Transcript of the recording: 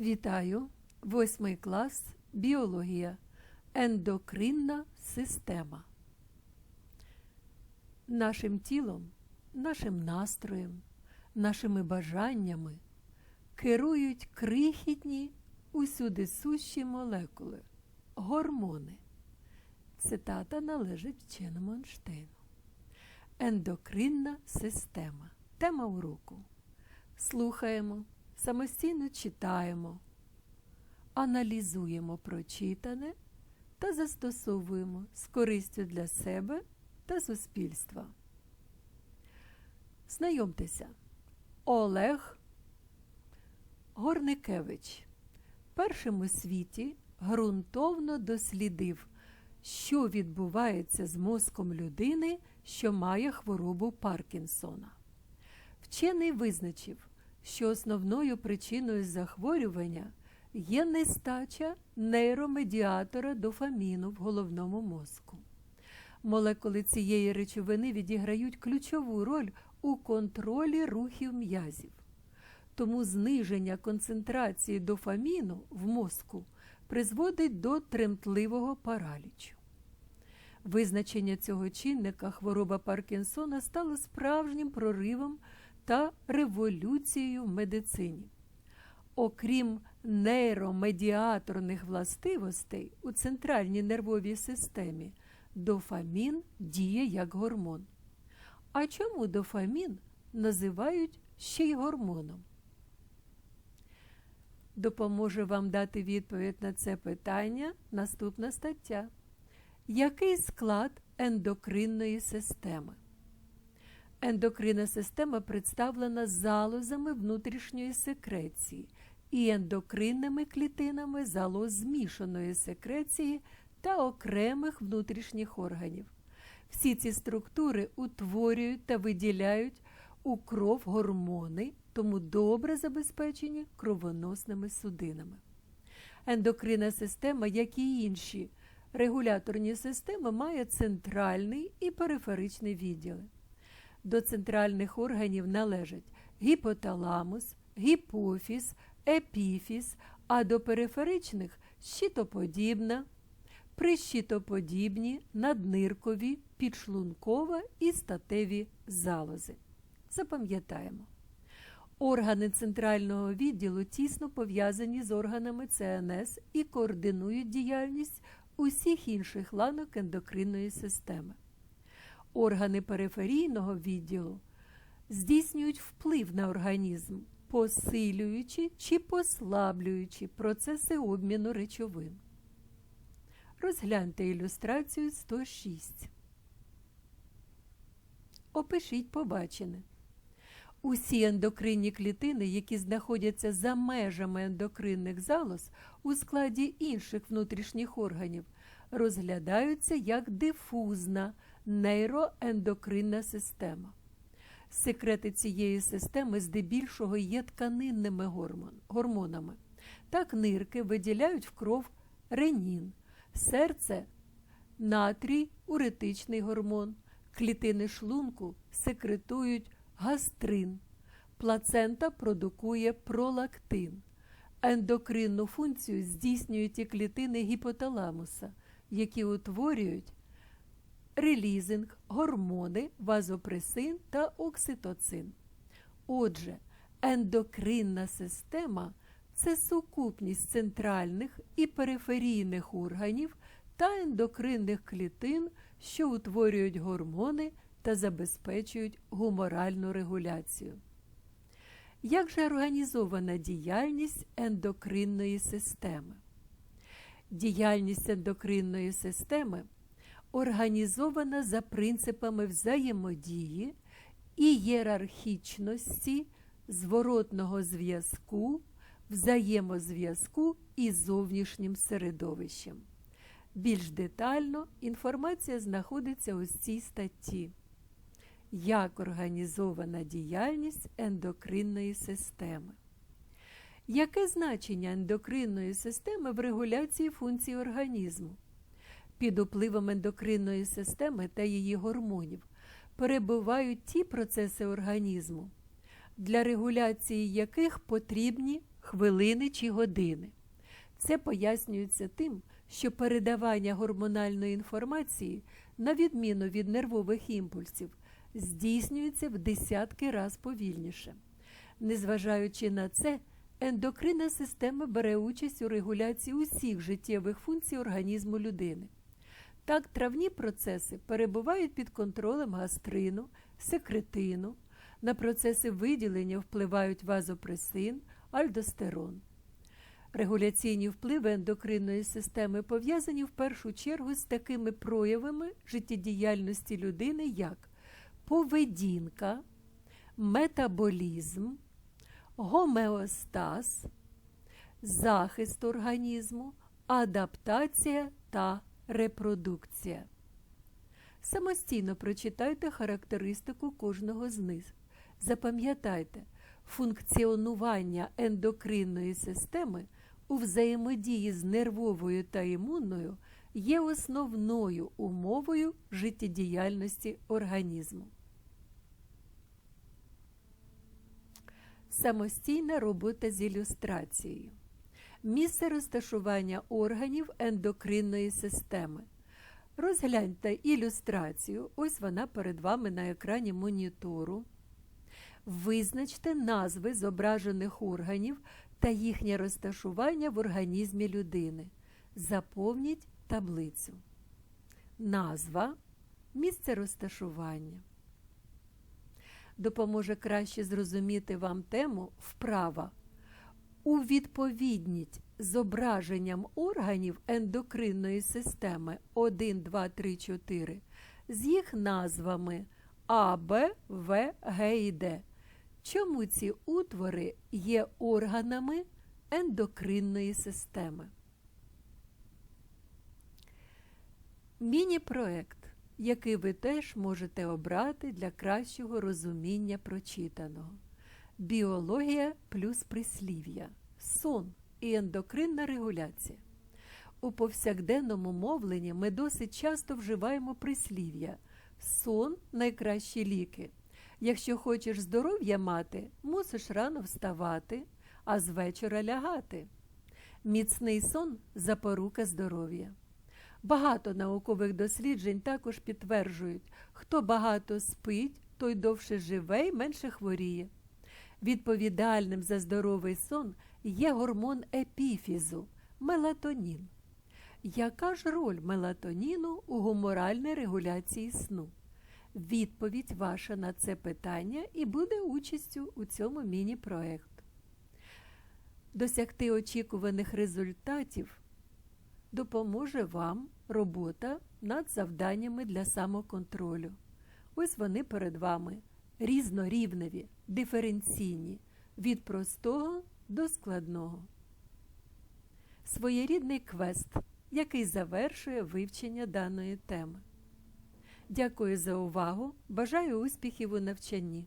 Вітаю! Восьмий клас Біологія. Ендокринна система. Нашим тілом, нашим настроєм, нашими бажаннями керують крихітні, усюди сущі молекули, гормони. Цитата належить вченому Ейнштейну. Ендокринна система. Тема уроку. Слухаємо, самостійно читаємо, аналізуємо прочитане та застосовуємо з користю для себе та суспільства. Знайомтеся, Олег Горникевич першим у світі ґрунтовно дослідив, що відбувається з мозком людини, що має хворобу Паркінсона. Вчений визначив, що основною причиною захворювання є нестача нейромедіатора дофаміну в головному мозку. Молекули цієї речовини відіграють ключову роль у контролі рухів м'язів. Тому зниження концентрації дофаміну в мозку призводить до тремтливого паралічу. Визначення цього чинника хвороба Паркінсона стало справжнім проривом та революцією в медицині. Окрім нейромедіаторних властивостей у центральній нервовій системі, дофамін діє як гормон. А чому дофамін називають ще й гормоном? Допоможе вам дати відповідь на це питання наступна стаття. Який склад ендокринної системи? Ендокринна система представлена залозами внутрішньої секреції і ендокринними клітинами залоз змішаної секреції та окремих внутрішніх органів. Всі ці структури утворюють та виділяють у кров гормони, тому добре забезпечені кровоносними судинами. Ендокринна система, як і інші регуляторні системи, має центральний і периферичний відділи. До центральних органів належать гіпоталамус, гіпофіз, епіфіз, а до периферичних щитоподібна, прищитоподібні, надниркові, підшлункова і статеві залози. Запам'ятаємо. Органи центрального відділу тісно пов'язані з органами ЦНС і координують діяльність усіх інших ланок ендокринної системи. Органи периферійного відділу здійснюють вплив на організм, посилюючи чи послаблюючи процеси обміну речовин. Розгляньте ілюстрацію 106. Опишіть побачене. Усі ендокринні клітини, які знаходяться за межами ендокринних залоз у складі інших внутрішніх органів, розглядаються як дифузна нейроендокринна система. Секрети цієї системи здебільшого є тканинними гормон, гормонами. Так нирки виділяють в кров ренін, серце натрій, уретичний гормон, клітини шлунку секретують гастрин, плацента продукує пролактин. Ендокринну функцію здійснюють і клітини гіпоталамуса, які утворюють релізинг, гормони, вазопресин та окситоцин. Отже, ендокринна система це сукупність центральних і периферійних органів та ендокринних клітин, що утворюють гормони та забезпечують гуморальну регуляцію. Як же організована діяльність ендокринної системи? Діяльність ендокринної системи організована за принципами взаємодії ієрархічності, зворотного зв'язку, взаємозв'язку із зовнішнім середовищем. Більш детально інформація знаходиться у цій статті. Як організована діяльність ендокринної системи? Яке значення ендокринної системи в регуляції функцій організму? Під впливом ендокринної системи та її гормонів перебувають ті процеси організму, для регуляції яких потрібні хвилини чи години. Це пояснюється тим, що передавання гормональної інформації, на відміну від нервових імпульсів, здійснюється в десятки раз повільніше. Незважаючи на це, ендокринна система бере участь у регуляції усіх життєвих функцій організму людини. Так, травні процеси перебувають під контролем гастрину, секретину, на процеси виділення впливають вазопресин, альдостерон. Регуляційні впливи ендокринної системи пов'язані в першу чергу з такими проявами життєдіяльності людини, як поведінка, метаболізм, гомеостаз, захист організму, адаптація та репродукція. Самостійно прочитайте характеристику кожного з них. Запам'ятайте, функціонування ендокринної системи у взаємодії з нервовою та імунною є основною умовою життєдіяльності організму. Самостійна робота з ілюстрацією. Місце розташування органів ендокринної системи. Розгляньте ілюстрацію, ось вона перед вами на екрані монітору. Визначте назви зображених органів та їхнє розташування в організмі людини. Заповніть таблицю. Назва, місце розташування. Допоможе краще зрозуміти вам тему вправа. У відповідність зображенням органів ендокринної системи 1, 2, 3, 4 з їх назвами А, Б, В, Г і Д. Чому ці утвори є органами ендокринної системи? Міні-проект, який ви теж можете обрати для кращого розуміння прочитаного. Біологія плюс прислів'я, сон і ендокринна регуляція. У повсякденному мовленні ми досить часто вживаємо прислів'я сон найкращі ліки. Якщо хочеш здоров'я мати, мусиш рано вставати, а з вечора лягати. Міцний сон запорука здоров'я. Багато наукових досліджень також підтверджують, хто багато спить, той довше живе і менше хворіє. Відповідальним за здоровий сон є гормон епіфізу мелатонін. Яка ж роль мелатоніну у гуморальній регуляції сну? Відповідь ваша на це питання і буде участю у цьому міні-проекту. Досягти очікуваних результатів допоможе вам робота над завданнями для самоконтролю. Ось вони перед вами різнорівневі, диференційні, від простого до складного. Своєрідний квест, який завершує вивчення даної теми. Дякую за увагу. Бажаю успіхів у навчанні.